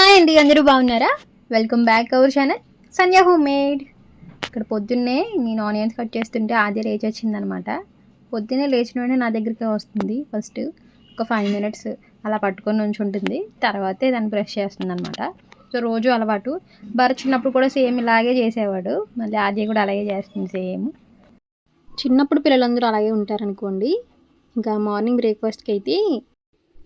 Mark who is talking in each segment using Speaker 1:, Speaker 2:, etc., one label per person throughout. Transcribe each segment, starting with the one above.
Speaker 1: Hi అండి అందరూ బాగున్నారా? Welcome back our channel Sandhya home made ఇక్కడ పొద్దున్నే నేను ఆనియన్స్ కట్ చేస్తుంటే ఆది లేచి వచ్చిందనమాట. పొద్దున్నే లేచిన వెంటనే నా దగ్గరికి వస్తుంది. ఫస్ట్ ఒక ఫైవ్ మినిట్స్ అలా పట్టుకొని ఉంచుంటుంది తర్వాతే దాన్ని బ్రష్ చేస్తుంది అనమాట సో రోజు అలవాటు. భరత్ చిన్నప్పుడు కూడా సేమ్ ఇలాగే చేసేవాడు. మళ్ళీ ఆది కూడా అలాగే చేస్తుంది సేమ్. చిన్నప్పుడు పిల్లలందరూ అలాగే ఉంటారనుకోండి. ఇంకా మార్నింగ్ బ్రేక్ఫాస్ట్కి అయితే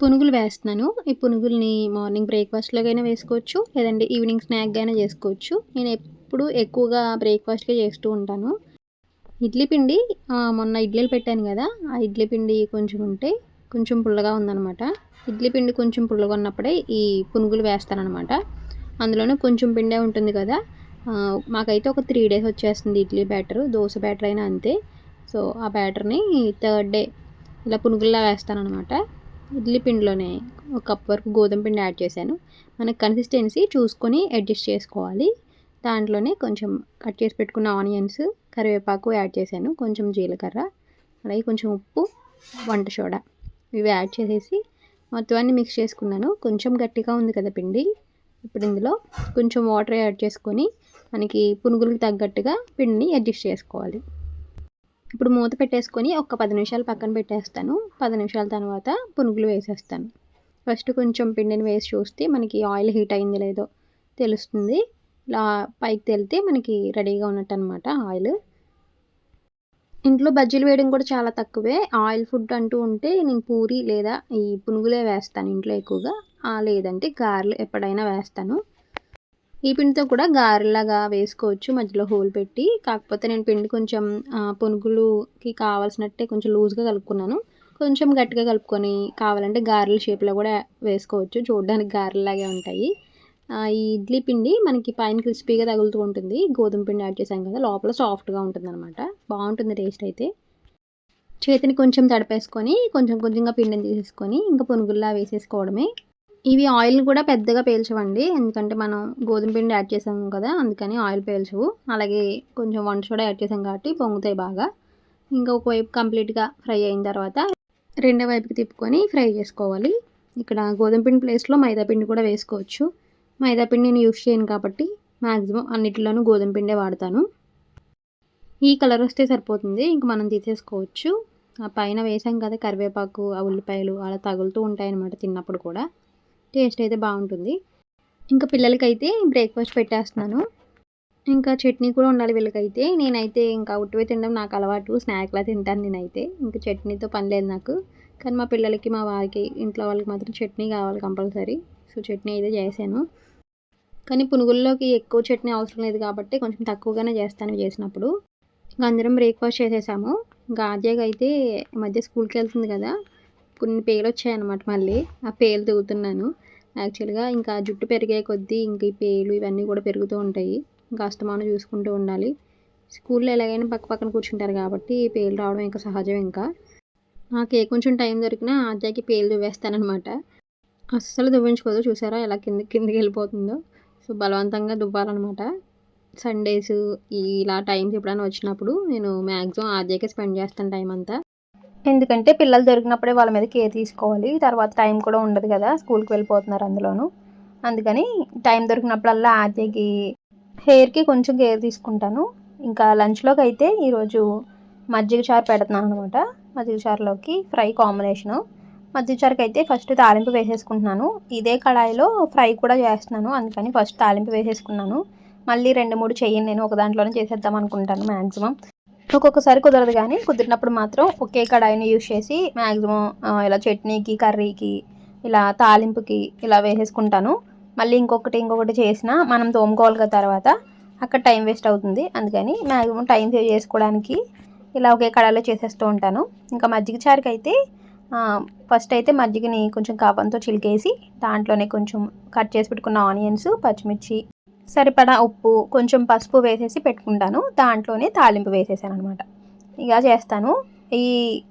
Speaker 1: పునుగులు వేస్తున్నాను. ఈ పునుగుల్ని మార్నింగ్ బ్రేక్ఫాస్ట్లోకైనా వేసుకోవచ్చు లేదంటే ఈవినింగ్ స్నాక్గా అయినా చేసుకోవచ్చు. నేను ఎప్పుడు ఎక్కువగా బ్రేక్ఫాస్ట్గా చేస్తూ ఉంటాను. ఇడ్లీ పిండి మొన్న ఇడ్లీలు పెట్టాను కదా ఆ ఇడ్లీ పిండి కొంచెం ఉంటే కొంచెం పుల్లగా ఉందన్నమాట. ఇడ్లీ పిండి కొంచెం పుల్లగా ఉన్నప్పుడే ఈ పునుగులు వేస్తానమాట అందులోనే కొంచెం పిండే ఉంటుంది కదా మాకైతే ఒక త్రీ డేస్ వచ్చేస్తుంది ఇడ్లీ బ్యాటర్ దోశ బ్యాటర్ అయినా అంతే. సో ఆ బ్యాటర్ని థర్డ్ డే ఇలా పునుగుల్లా వేస్తానమాట ఇడ్లీ పిండిలోనే ఒక కప్ వరకు గోధుమ పిండి యాడ్ చేశాను. మన కన్సిస్టెన్సీ చూసుకొని అడ్జస్ట్ చేసుకోవాలి. దాంట్లోనే కొంచెం కట్ చేసి పెట్టుకున్న ఆనియన్స్ కరివేపాకు యాడ్ చేశాను. కొంచెం జీలకర్ర అలాగే కొంచెం ఉప్పు వంట సోడా ఇవి యాడ్ చేసేసి మొత్తం అన్ని మిక్స్ చేసుకున్నాను. కొంచెం గట్టిగా ఉంది కదా పిండి. ఇప్పుడు ఇందులో కొంచెం వాటర్ యాడ్ చేసుకొని మనకి పునుగులకు తగ్గట్టుగా పిండిని అడ్జస్ట్ చేసుకోవాలి. ఇప్పుడు మూత పెట్టేసుకొని ఒక పది నిమిషాలు పక్కన పెట్టేస్తాను. పది నిమిషాల తర్వాత పునుగులు వేసేస్తాను. ఫస్ట్ కొంచెం పిండిని వేసి చూస్తే మనకి ఆయిల్ హీట్ అయింది లేదో తెలుస్తుంది. ఇలా పైకి తెలితే మనకి రెడీగా ఉన్నట్టు అనమాట ఆయిల్. ఇంట్లో బజ్జీలు వేయడం కూడా చాలా తక్కువే. ఆయిల్ ఫుడ్ అంటూ ఉంటే నేను పూరి లేదా ఈ పునుగులే వేస్తాను ఇంట్లో ఎక్కువగా. లేదంటే గారెలు ఎప్పుడైనా వేస్తాను. ఈ పిండితో కూడా గారెలాగా వేసుకోవచ్చు మధ్యలో హోల్ పెట్టి. కాకపోతే నేను పిండి కొంచెం పునుగులుకి కావాల్సినట్టే కొంచెం లూజ్గా కలుపుకున్నాను. కొంచెం గట్టిగా కలుపుకొని కావాలంటే గారెల షేప్లో కూడా వేసుకోవచ్చు. చూడడానికి గారెలాగే ఉంటాయి. ఈ ఇడ్లీ పిండి మనకి పైన క్రిస్పీగా తగులుతూ ఉంటుంది. గోధుమ పిండి యాడ్ చేసాం కదా లోపల సాఫ్ట్గా ఉంటుంది అనమాట బాగుంటుంది టేస్ట్ అయితే. చేతిని కొంచెం తడిపేసుకొని కొంచెం కొంచెంగా పిండిని తీసేసుకొని ఇంకా పునుగుల్లా వేసేసుకోవడమే. ఇవి ఆయిల్ కూడా పెద్దగా పేల్చవండి. ఎందుకంటే మనం గోధుమ పిండి యాడ్ చేసాం కదా అందుకని ఆయిల్ పేల్చవు. అలాగే కొంచెం వంట సోడా యాడ్ చేసాం కాబట్టి పొంగుతాయి బాగా. ఇంకా ఒకవైపు కంప్లీట్గా ఫ్రై అయిన తర్వాత రెండో వైపుకి తిప్పుకొని ఫ్రై చేసుకోవాలి. ఇక్కడ గోధుమ పిండి ప్లేస్లో మైదా పిండి కూడా వేసుకోవచ్చు. మైదా పిండి నేను యూస్ చేయను కాబట్టి మ్యాక్సిమం అన్నిటిలోనూ గోధుమ పిండే వాడతాను. ఈ కలర్ వస్తే సరిపోతుంది. ఇంక మనం తీసేసుకోవచ్చు. ఆ పైన వేసాం కదా కరివేపాకు ఆ ఉల్లిపాయలు అలా తగులుతూ ఉంటాయి అన్నమాట తిన్నప్పుడు కూడా. టేస్ట్ అయితే బాగుంటుంది. ఇంకా పిల్లలకైతే బ్రేక్ఫాస్ట్ పెట్టేస్తున్నాను. ఇంకా చట్నీ కూడా ఉండాలి వీళ్ళకైతే. నేనైతే ఇంకా ఉట్టివే తినడం నాకు అలవాటు. స్నాక్లా తింటాను నేనైతే. ఇంకా చట్నీతో పని లేదు నాకు. కానీ మా పిల్లలకి మా వారికి ఇంట్లో వాళ్ళకి మాత్రం చట్నీ కావాలి కంపల్సరీ. సో చట్నీ అయితే చేశాను. కానీ పునుగుల్లోకి ఎక్కువ చట్నీ అవసరం లేదు కాబట్టి కొంచెం తక్కువగానే చేస్తాను చేసినప్పుడు. ఇంకా అందరం బ్రేక్ఫాస్ట్ చేసేసాము. ఇంకా ఆద్యగా అయితే ఈ మధ్య స్కూల్కి వెళ్తుంది కదా. కొన్ని పేలు వచ్చాయన్నమాట మళ్ళీ. ఆ పేలు తవ్వుతున్నాను యాక్చువల్గా ఇంకా జుట్టు పెరిగే కొద్దీ ఇంక ఈ పేలు ఇవన్నీ కూడా పెరుగుతూ ఉంటాయి. ఇంకా అస్తమానం చూసుకుంటూ ఉండాలి. స్కూల్లో ఎలాగైనా పక్క పక్కన కూర్చుంటారు కాబట్టి ఈ పేలు రావడం ఇంకా సహజం ఇంకా. నాకు ఏ కొంచెం టైం దొరికినా ఆద్యాకి పేలు దువ్వేస్తానమాట అస్సలు దువ్వించుకోదు. చూసారా ఎలా కింద కిందకి వెళ్ళిపోతుందో. సో బలవంతంగా దువ్వాలన్నమాట. సండేస్ ఇలా టైమ్స్ ఎప్పుడైనా వచ్చినప్పుడు నేను మ్యాక్సిమం ఆద్యాకే స్పెండ్ చేస్తాను టైం అంతా ఎందుకంటే పిల్లలు దొరికినప్పుడే వాళ్ళ మీద కేర్ తీసుకోవాలి. తర్వాత టైం కూడా ఉండదు కదా స్కూల్కి వెళ్ళిపోతున్నారు అందులోను. అందుకని టైం దొరికినప్పుడల్లా ఆద్యకి హెయిర్కి కొంచెం కేర్ తీసుకుంటాను. ఇంకా లంచ్లోకి అయితే ఈరోజు మజ్జిగ చారు పెడుతున్నాను అనమాట మజ్జిగ చారులోకి ఫ్రై కాంబినేషను. మజ్జిగ చారుకి అయితే ఫస్ట్ తాలింపు వేసేసుకుంటున్నాను. ఇదే కడాయిలో ఫ్రై కూడా చేస్తున్నాను. అందుకని ఫస్ట్ తాలింపు వేసేసుకున్నాను. మళ్ళీ రెండు మూడు చెయ్యను నేను ఒక దాంట్లోనే చేసేద్దాం అనుకుంటాను మ్యాక్సిమం ఒక్కొక్కసారి కుదరదు కానీ కుదిరినప్పుడు మాత్రం ఒకే కడాయిని యూజ్ చేసి మ్యాక్సిమం ఇలా చట్నీకి కర్రీకి ఇలా తాలింపుకి ఇలా వేసేసుకుంటాను. మళ్ళీ ఇంకొకటి ఇంకొకటి చేసినా మనం తోముకోవాలి కదా తర్వాత అక్కడ టైం వేస్ట్ అవుతుంది. అందుకని మ్యాక్సిమం టైం సేవ్ చేసుకోవడానికి ఇలా ఒకే కడాయిలో చేసేస్తూ ఉంటాను. ఇంకా మజ్జిగ చారుకి అయితే ఫస్ట్ అయితే మజ్జిగని కొంచెం కాపంతో చిలికేసి దాంట్లోనే కొంచెం కట్ చేసి పెట్టుకున్న ఆనియన్స్ పచ్చిమిర్చి సరిపడా ఉప్పు కొంచెం పసుపు వేసేసి పెట్టుకుంటాను. దాంట్లోనే తాలింపు వేసేసాను అనమాట ఇలా చేస్తాను. ఈ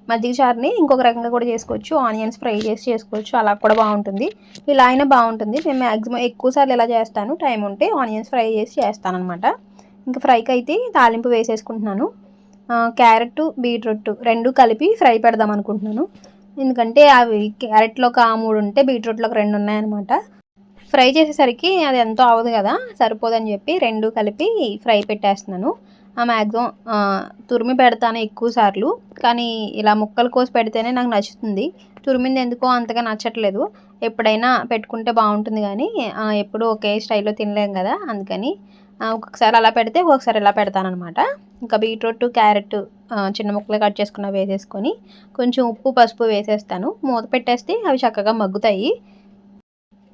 Speaker 1: మజ్జిగ చారుని ఇంకొక రకంగా కూడా చేసుకోవచ్చు. ఆనియన్స్ ఫ్రై చేసి చేసుకోవచ్చు. అలా కూడా బాగుంటుంది. ఇలా అయినా బాగుంటుంది. నేను మ్యాక్సిమం ఎక్కువ సార్లు ఇలా చేస్తాను. టైం ఉంటే ఆనియన్స్ ఫ్రై చేసి చేస్తాను అనమాట ఇంకా ఫ్రైకి అయితే తాలింపు వేసేసుకుంటున్నాను. క్యారెట్ బీట్రూట్ రెండు కలిపి ఫ్రై పెడదాం అనుకుంటున్నాను. ఎందుకంటే అవి క్యారెట్లో ఒక మూడు ఉంటే బీట్రూట్లో ఒక రెండు ఉన్నాయన్నమాట. ఫ్రై చేసేసరికి అది ఎంతో అవదు కదా సరిపోదని చెప్పి రెండు కలిపి ఫ్రై పెట్టేస్తున్నాను. ఆ మ్యాక్సిమం తురిమి పెడతాను ఎక్కువ సార్లు కానీ ఇలా ముక్కలు కోసి పెడితేనే నాకు నచ్చుతుంది. తురిమింది ఎందుకో అంతగా నచ్చట్లేదు. ఎప్పుడైనా పెట్టుకుంటే బాగుంటుంది కానీ ఎప్పుడూ ఒకే స్టైల్లో తినలేం కదా అందుకని ఒక్కొక్కసారి అలా పెడితే ఒక్కొక్కసారి ఇలా పెడతానమాట ఇంకా బీట్రూట్ క్యారెట్ చిన్న ముక్కలు కట్ చేసుకున్న వేసేసుకొని కొంచెం ఉప్పు పసుపు వేసేస్తాను. మూత పెట్టేస్తే అవి చక్కగా మగ్గుతాయి.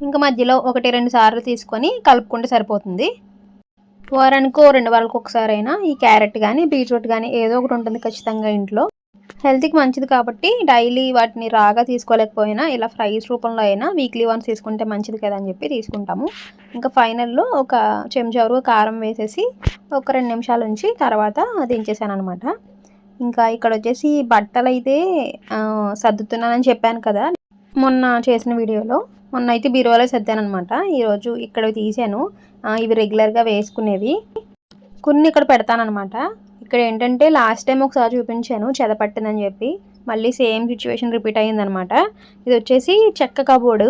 Speaker 1: ఇంకా మధ్యలో ఒకటి రెండు సార్లు తీసుకొని కలుపుకుంటే సరిపోతుంది. వారానికో రెండు వారాలకు ఒకసారి అయినా ఈ క్యారెట్ కానీ బీట్రూట్ కానీ ఏదో ఒకటి ఉంటుంది ఖచ్చితంగా ఇంట్లో. హెల్త్కి మంచిది కాబట్టి డైలీ వాటిని రాగా తీసుకోలేకపోయినా ఇలా ఫ్రైస్ రూపంలో అయినా వీక్లీ వన్స్ తీసుకుంటే మంచిది కదా అని చెప్పి తీసుకుంటాము. ఇంకా ఫైనల్లో ఒక చెంచా కారం వేసేసి ఒక రెండు నిమిషాల నుంచి తర్వాత దించేసాను అనమాట ఇంకా ఇక్కడ వచ్చేసి బట్టలు అయితే సర్దుతున్నానని చెప్పాను కదా. మొన్న చేసిన వీడియోలో మొన్న అయితే బీరువాలో సర్దాను ఈరోజు ఇక్కడ తీసాను ఇవి రెగ్యులర్గా వేసుకునేవి. కొన్ని ఇక్కడ పెడతానమాట ఇక్కడ ఏంటంటే లాస్ట్ టైం ఒకసారి చూపించాను చెదపట్టిందని చెప్పి. మళ్ళీ సేమ్ సిచ్యువేషన్ రిపీట్ అయ్యిందనమాట ఇది వచ్చేసి చెక్క కబోర్డు.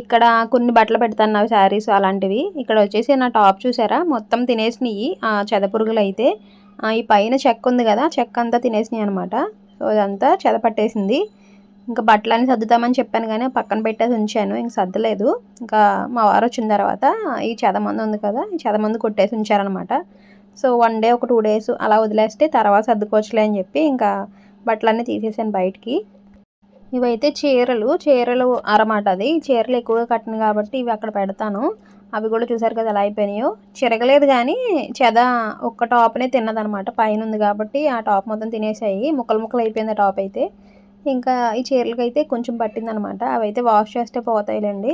Speaker 1: ఇక్కడ కొన్ని బట్టలు పెడతాను అవి శారీస్ అలాంటివి. ఇక్కడ వచ్చేసి నా టాప్ చూసారా? మొత్తం తినేసినాయి ఆ చెదపురుగులు అయితే. ఈ పైన చెక్క ఉంది కదా చెక్క అంతా తినేసినాయి అనమాట సో అదంతా చెదపట్టేసింది ఇంకా బట్టలన్నీ సర్దుతామని చెప్పాను కానీ పక్కన పెట్టేసి ఉంచాను. ఇంక సర్దలేదు. ఇంకా మా వారు వచ్చిన తర్వాత ఈ చెదమంది ఉంది కదా ఈ చెదమంది కొట్టేసి ఉంచారనమాట సో వన్ డే ఒక టూ డేస్ అలా వదిలేస్తే తర్వాత సర్దుకోవచ్చులే అని చెప్పి ఇంకా బట్టలన్నీ తీసేసాను బయటికి. ఇవైతే చీరలు చీరలు అరమాట అది. చీరలు ఎక్కువగా కట్టిన కాబట్టి ఇవి అక్కడ పెడతాను. అవి కూడా చూసారు కదా ఎలా అయిపోయినాయో. చిరగలేదు కానీ చెద ఒక్క టాప్నే తిన్నదనమాట పైన ఉంది కాబట్టి ఆ టాప్ మొత్తం తినేసాయి. ముక్కలు ముక్కలు అయిపోయింది ఆ టాప్ అయితే. ఇంకా ఈ చీరలకి అయితే కొంచెం పట్టిందనమాట. అవి అయితే వాష్ చేస్తే పోతాయిలేండి.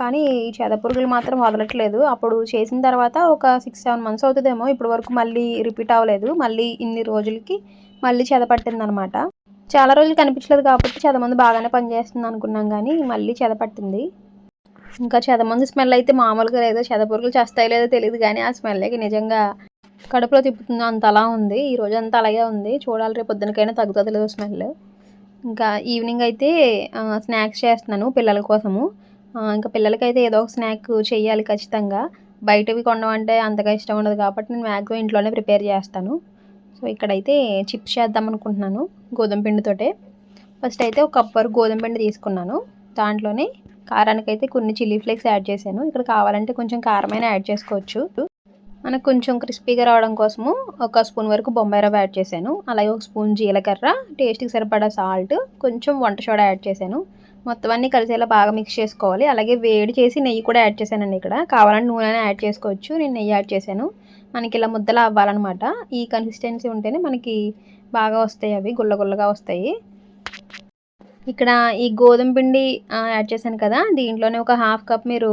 Speaker 1: కానీ ఈ చెదపురుగులు మాత్రం వదలట్లేదు. అప్పుడు చేసిన తర్వాత ఒక సిక్స్ సెవెన్ మంత్స్ అవుతుందేమో. ఇప్పటి వరకు మళ్ళీ రిపీట్ అవ్వలేదు. మళ్ళీ ఇన్ని రోజులకి మళ్ళీ చెద పట్టిందనమాట. చాలా రోజులు కనిపించలేదు కాబట్టి చెదమందు బాగానే పనిచేస్తుంది అనుకున్నాం కానీ మళ్ళీ చెద పట్టింది. ఇంకా చెదమందు స్మెల్ అయితే మామూలుగా లేదో. చెదపురుగులు చేస్తాయి చేస్తాయో లేదో తెలియదు కానీ ఆ స్మెల్కి నిజంగా కడుపులో తిప్పుతుంది. అంత అలా ఉంది. ఈ రోజు అంతా అలాగే ఉంది. చూడాలి రేపు పొద్దునకైనా తగ్గుతుంది లేదో స్మెల్. ఇంకా ఈవినింగ్ అయితే స్నాక్స్ చేస్తున్నాను పిల్లల కోసము. ఇంకా పిల్లలకైతే ఏదో ఒక స్నాక్ చేయాలి ఖచ్చితంగా. బయటవి కొనడం అంతగా ఇష్టం ఉండదు కాబట్టి నేను మ్యాక్సిమం ఇంట్లోనే ప్రిపేర్ చేస్తాను. సో ఇక్కడైతే చిప్స్ చేద్దాం అనుకుంటున్నాను గోధుమ పిండితోటే. ఫస్ట్ అయితే ఒక కప్ వరకు గోధుమ పిండి తీసుకున్నాను. దాంట్లోనే కారానికి అయితే కొన్ని చిల్లీ ఫ్లేక్స్ యాడ్ చేశాను. ఇక్కడ కావాలంటే కొంచెం కారమైన యాడ్ చేసుకోవచ్చు. మనకు కొంచెం క్రిస్పీగా రావడం కోసము ఒక స్పూన్ వరకు బొంబాయి రవ్వ యాడ్ చేశాను. అలాగే ఒక స్పూన్ జీలకర్ర టేస్ట్కి సరిపడా సాల్ట్ కొంచెం వంట సోడా యాడ్ చేశాను. మొత్తం అన్నీ కలిసేలా బాగా మిక్స్ చేసుకోవాలి. అలాగే వేడి చేసి నెయ్యి కూడా యాడ్ చేశానండి ఇక్కడ. కావాలంటే నూనె యాడ్ చేసుకోవచ్చు. నేను నెయ్యి యాడ్ చేశాను. మనకి ఇలా ముద్దలా అవ్వాలన్నమాట. ఈ కన్సిస్టెన్సీ ఉంటేనే మనకి బాగా వస్తాయి అవి గుల్లగుల్లగా వస్తాయి. ఇక్కడ ఈ గోధుమ పిండి యాడ్ చేశాను కదా. దీంట్లోనే ఒక హాఫ్ కప్ మీరు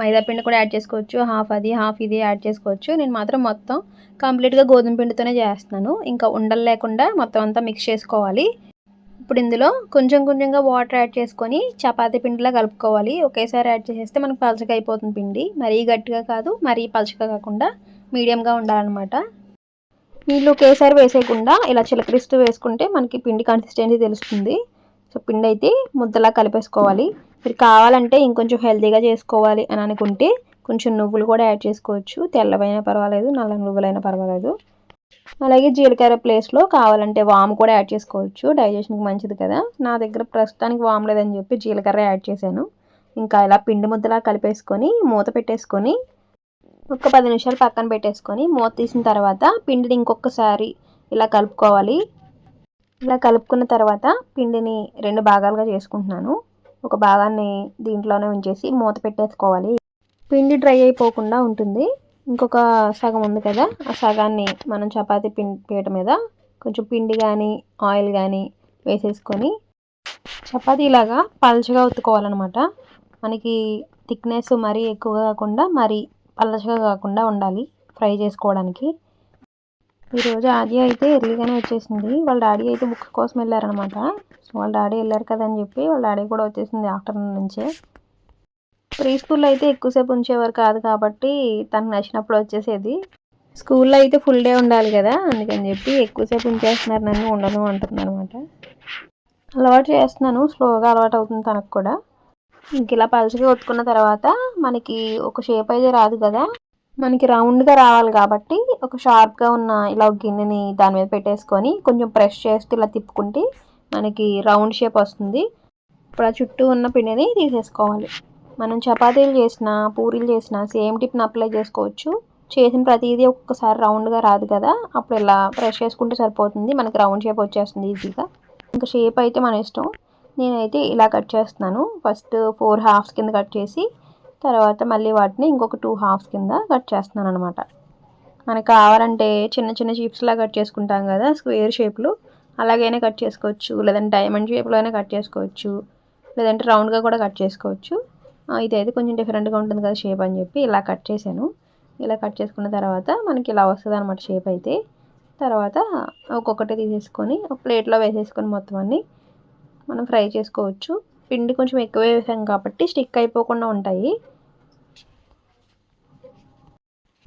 Speaker 1: మైదా పిండి కూడా యాడ్ చేసుకోవచ్చు. హాఫ్ అది హాఫ్ ఇది యాడ్ చేసుకోవచ్చు. నేను మాత్రం మొత్తం కంప్లీట్గా గోధుమ పిండితోనే చేస్తున్నాను. ఇంకా ఉండలు లేకుండా మొత్తం అంతా మిక్స్ చేసుకోవాలి. ఇప్పుడు ఇందులో కొంచెం కొంచెంగా వాటర్ యాడ్ చేసుకొని చపాతీ పిండిలా కలుపుకోవాలి. ఒకేసారి యాడ్ చేసేస్తే మనకు పలచగా అయిపోతుంది పిండి. మరీ గట్టిగా కాదు మరీ పలచగా కాకుండా మీడియంగా ఉండాలన్నమాట. నీళ్ళు ఒకేసారి వేసేయకుండా ఇలా చిలకరిస్తూ వేసుకుంటే మనకి పిండి కన్సిస్టెన్సీ తెలుస్తుంది. సో పిండి అయితే ముద్దలా కలిపేసుకోవాలి. మీరు కావాలంటే ఇంకొంచెం హెల్తీగా చేసుకోవాలి అని అనుకుంటే కొంచెం నువ్వులు కూడా యాడ్ చేసుకోవచ్చు. తెల్లవైనా పర్వాలేదు నల్ల నువ్వులైనా పర్వాలేదు. అలాగే జీలకర్ర ప్లేస్లో కావాలంటే వామ్ కూడా యాడ్ చేసుకోవచ్చు. డైజెషన్కి మంచిది కదా. నా దగ్గర ప్రస్తుతానికి వామ్ లేదని చెప్పి జీలకర్ర యాడ్ చేశాను. ఇంకా ఇలా పిండి ముద్దలా కలిపేసుకొని మూత పెట్టేసుకొని ఒక పది నిమిషాలు పక్కన పెట్టేసుకొని మూత తీసిన తర్వాత పిండిని ఇంకొకసారి ఇలా కలుపుకోవాలి. ఇలా కలుపుకున్న తర్వాత పిండిని రెండు భాగాలుగా చేసుకుంటున్నాను. ఒక భాగాన్ని దీంట్లోనే ఉంచేసి మూత పెట్టేసుకోవాలి. పిండి డ్రై అయిపోకుండా ఉంటుంది. ఇంకొక సగం ఉంది కదా ఆ సగాన్ని మనం చపాతీ పిండి పీట మీద కొంచెం పిండి కానీ ఆయిల్ కానీ వేసేసుకొని చపాతీ ఇలాగా పలచగా ఉత్తుకోవాలన్నమాట మనకి థిక్నెస్ మరీ ఎక్కువ కాకుండా మరీ పలచగా కాకుండా ఉండాలి ఫ్రై చేసుకోవడానికి. ఈరోజు ఆది అయితే ఎర్లీగానే వచ్చేసింది. వాళ్ళ డాడీ అయితే బుక్స్ కోసం వెళ్ళారనమాట. సో వాళ్ళ డాడీ వెళ్ళారు కదా అని చెప్పి వాళ్ళ డాడీ కూడా వచ్చేసింది ఆఫ్టర్నూన్ నుంచే. ప్రీ స్కూల్లో అయితే ఎక్కువసేపు ఉంచేవారు కాదు కాబట్టి తనకు నచ్చినప్పుడు వచ్చేసేది. స్కూల్లో అయితే ఫుల్ డే ఉండాలి కదా అందుకని చెప్పి ఎక్కువసేపు ఉంచేస్తున్నారు నన్ను ఉండను అంటుంది అనమాట అలవాటు చేస్తున్నాను స్లోగా అలవాటు అవుతుంది తనకు కూడా. ఇంక ఇలా పలుచగా కొట్టుకున్న తర్వాత మనకి ఒక షేప్ అయితే రాదు కదా. మనకి రౌండ్గా రావాలి కాబట్టి ఒక షార్ప్గా ఉన్న ఇలా ఒక గిన్నెని దాని మీద పెట్టేసుకొని కొంచెం ప్రెస్ చేస్తే ఇలా తిప్పుకుంటే మనకి రౌండ్ షేప్ వస్తుంది. ఇప్పుడు ఆ చుట్టూ ఉన్న పిండిని తీసేసుకోవాలి. మనం చపాతీలు చేసిన పూరీలు చేసిన సేమ్ టిప్ని అప్లై చేసుకోవచ్చు. చేసిన ప్రతిదీ ఒక్కసారి రౌండ్గా రాదు కదా అప్పుడు ఇలా ప్రెస్ చేసుకుంటే సరిపోతుంది. మనకి రౌండ్ షేప్ వచ్చేస్తుంది ఈజీగా. ఇంకా షేప్ అయితే మన ఇష్టం. నేనైతే ఇలా కట్ చేస్తున్నాను. ఫస్ట్ ఫోర్ హాఫ్స్ కింద కట్ చేసి తర్వాత మళ్ళీ వాటిని ఇంకొక టూ హాఫ్స్ కింద కట్ చేస్తున్నాను అనమాట మనకు కావాలంటే చిన్న చిన్న చిప్స్లా కట్ చేసుకుంటాం కదా స్క్వేర్ షేప్లు అలాగైనా కట్ చేసుకోవచ్చు. లేదంటే డైమండ్ షేప్లో అయినా కట్ చేసుకోవచ్చు. లేదంటే రౌండ్గా కూడా కట్ చేసుకోవచ్చు. ఇదైతే కొంచెం డిఫరెంట్గా ఉంటుంది కదా షేప్ అని చెప్పి ఇలా కట్ చేశాను. ఇలా కట్ చేసుకున్న తర్వాత మనకి ఇలా వస్తుంది అనమాట షేప్ అయితే. తర్వాత ఒక్కొక్కటి తీసేసుకొని ఒక ప్లేట్లో వేసేసుకొని మొత్తం అన్నీ మనం ఫ్రై చేసుకోవచ్చు. పిండి కొంచెం ఎక్కువ వేసాం కాబట్టి స్టిక్ అయిపోకుండా ఉంటాయి.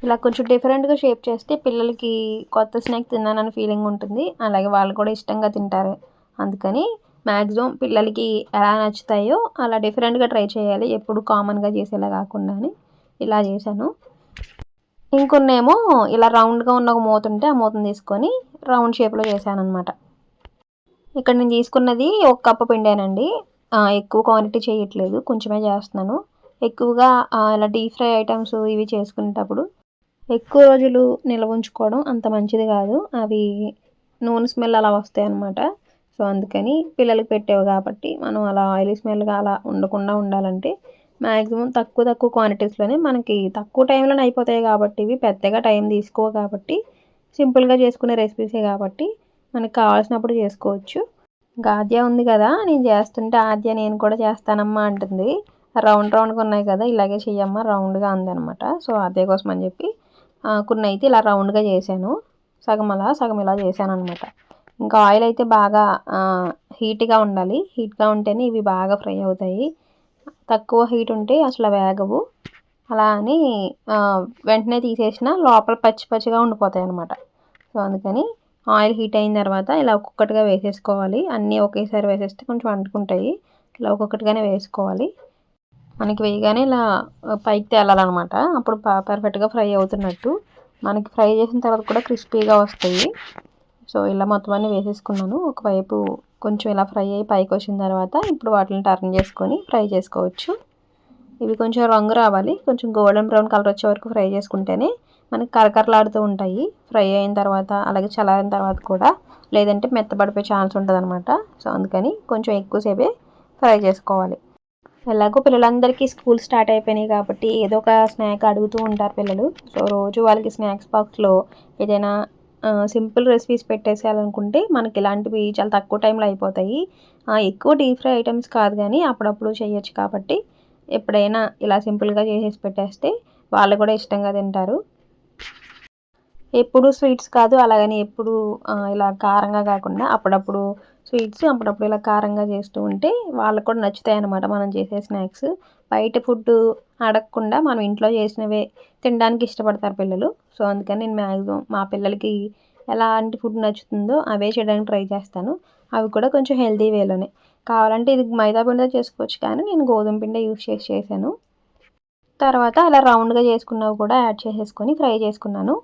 Speaker 1: ఇలా కొంచెం డిఫరెంట్గా షేప్ చేస్తే పిల్లలకి కొత్త స్నాక్ తిన్నానని ఫీలింగ్ ఉంటుంది. అలాగే వాళ్ళు కూడా ఇష్టంగా తింటారు. అందుకని మ్యాక్సిమం పిల్లలకి ఎలా నచ్చుతాయో అలా డిఫరెంట్గా ట్రై చేయాలి. ఎప్పుడు కామన్గా చేసేలా కాకుండా ఇలా చేశాను. ఇంకొన్నేమో ఇలా రౌండ్గా ఉన్న ఒక మూత ఉంటే ఆ మూతను తీసుకొని రౌండ్ షేప్లో చేశాను అనమాట ఇక్కడ నేను తీసుకున్నది ఒక కప్పు పిండేనండి. ఎక్కువ క్వాంటిటీ చేయట్లేదు. కొంచెమే చేస్తున్నాను. ఎక్కువగా ఇలా డీప్ ఫ్రై ఐటమ్స్ ఇవి చేసుకునేటప్పుడు ఎక్కువ రోజులు నిల్వ ఉంచుకోవడం అంత మంచిది కాదు. అవి నూనె స్మెల్ అలా వస్తాయి అన్నమాట. సో అందుకని పిల్లలకి పెట్టేవి కాబట్టి మనం అలా ఆయిలీ స్మెల్గా అలా ఉండకుండా ఉండాలంటే మ్యాక్సిమం తక్కువ తక్కువ క్వాంటిటీస్లోనే మనకి తక్కువ టైంలోనే అయిపోతాయి కాబట్టి ఇవి పెద్దగా టైం తీసుకోవు కాబట్టి సింపుల్గా చేసుకునే రెసిపీసే కాబట్టి మనకు కావాల్సినప్పుడు చేసుకోవచ్చు. ఇంకా ఆద్య ఉంది కదా నేను చేస్తుంటే ఆద్య నేను కూడా చేస్తానమ్మా అంటుంది. రౌండ్ రౌండ్గా ఉన్నాయి కదా ఇలాగే చెయ్యమ్మా రౌండ్గా ఉందనమాట సో ఆద్య కోసం అని చెప్పి కొన్ని అయితే ఇలా రౌండ్గా చేశాను. సగం అలా సగం ఇలా చేశాను అనమాట ఇంకా ఆయిల్ అయితే బాగా హీట్గా ఉండాలి. హీట్గా ఉంటేనే ఇవి బాగా ఫ్రై అవుతాయి. తక్కువ హీట్ ఉంటే అసలు వేగవు. అలా అని వెంటనే తీసేసిన లోపల పచ్చి పచ్చిగా ఉండిపోతాయి అనమాట సో అందుకని ఆయిల్ హీట్ అయిన తర్వాత ఇలా ఒక్కొక్కటిగా వేసేసుకోవాలి. అన్నీ ఒకేసారి వేసేస్తే కొంచెం అంటుకుంటాయి. ఇలా ఒక్కొక్కటిగానే వేసుకోవాలి. మనకి వేయగానే ఇలా పైకి తేలాలన్నమాట. అప్పుడు పర్ఫెక్ట్గా ఫ్రై అవుతున్నట్టు. మనకి ఫ్రై చేసిన తర్వాత కూడా క్రిస్పీగా వస్తాయి. సో ఇలా మొత్తం అన్నీ వేసేసుకున్నాను. ఒకవైపు కొంచెం ఇలా ఫ్రై అయ్యి పైకి వచ్చిన తర్వాత ఇప్పుడు వాటిని టర్న్ చేసుకొని ఫ్రై చేసుకోవచ్చు. ఇవి కొంచెం రంగు రావాలి. కొంచెం గోల్డెన్ బ్రౌన్ కలర్ వచ్చే వరకు ఫ్రై చేసుకుంటేనే మనకి కరకరలాడుతూ ఉంటాయి. ఫ్రై అయిన తర్వాత అలాగే చల్లారిన తర్వాత కూడా లేదంటే మెత్తబడిపోయే ఛాన్స్ ఉంటుంది అనమాట సో అందుకని కొంచెం ఎక్కువసేపే ఫ్రై చేసుకోవాలి. ఎలాగో పిల్లలందరికీ స్కూల్ స్టార్ట్ అయిపోయినాయి కాబట్టి ఏదో ఒక స్నాక్ అడుగుతూ ఉంటారు పిల్లలు. సో రోజు వాళ్ళకి స్నాక్స్ బాక్స్లో ఏదైనా సింపుల్ రెసిపీస్ పెట్టేసేయాలనుకుంటే మనకి ఇలాంటివి చాలా తక్కువ టైంలో అయిపోతాయి. ఎక్కువ డీప్ ఫ్రై ఐటమ్స్ కాదు కానీ అప్పుడప్పుడు చేయొచ్చు కాబట్టి ఎప్పుడైనా ఇలా సింపుల్గా చేసేసి పెట్టేస్తే వాళ్ళు కూడా ఇష్టంగా తింటారు. ఎప్పుడు స్వీట్స్ కాదు అలాగని ఎప్పుడు ఇలా కారంగా కాకుండా అప్పుడప్పుడు స్వీట్స్ అప్పుడప్పుడు ఇలా కారంగా చేస్తూ ఉంటే వాళ్ళకు కూడా నచ్చుతాయి అన్నమాట. మనం చేసే స్నాక్స్. బయట ఫుడ్ అడగకుండా మనం ఇంట్లో చేసినవే తినడానికి ఇష్టపడతారు పిల్లలు. సో అందుకని నేను మ్యాక్సిమం మా పిల్లలకి ఎలాంటి ఫుడ్ నచ్చుతుందో అవే చేయడానికి ట్రై చేస్తాను. అవి కూడా కొంచెం హెల్తీ వేలోనే. కావాలంటే ఇది మైదా పిండితో చేసుకోవచ్చు కానీ నేను గోధుమ పిండి యూస్ చేసి చేశాను. తర్వాత అలా రౌండ్గా చేసుకున్నవి కూడా యాడ్ చేసేసుకొని ఫ్రై చేసుకున్నాను.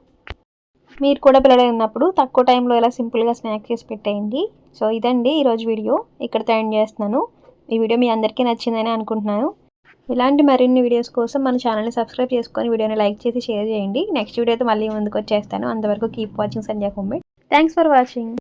Speaker 1: మీరు కూడా పిల్లలు ఉన్నప్పుడు తక్కువ టైంలో ఇలా సింపుల్గా స్నాక్స్ చేసి పెట్టేయండి. సో ఇదండి ఈరోజు వీడియో. ఇక్కడ ఎండ్ చేస్తున్నాను. ఈ వీడియో మీ అందరికీ నచ్చిందని అనుకుంటున్నాను. ఇలాంటి మరిన్ని వీడియోస్ కోసం మన ఛానల్ని సబ్స్క్రైబ్ చేసుకొని వీడియోని లైక్ చేసి షేర్ చేయండి. నెక్స్ట్ వీడియోతో మళ్ళీ ముందుకు వచ్చేస్తాను. అంతవరకు కీప్ వాచింగ్ సంధ్యా కొమ్మే థ్యాంక్స్ ఫర్ వాచింగ్.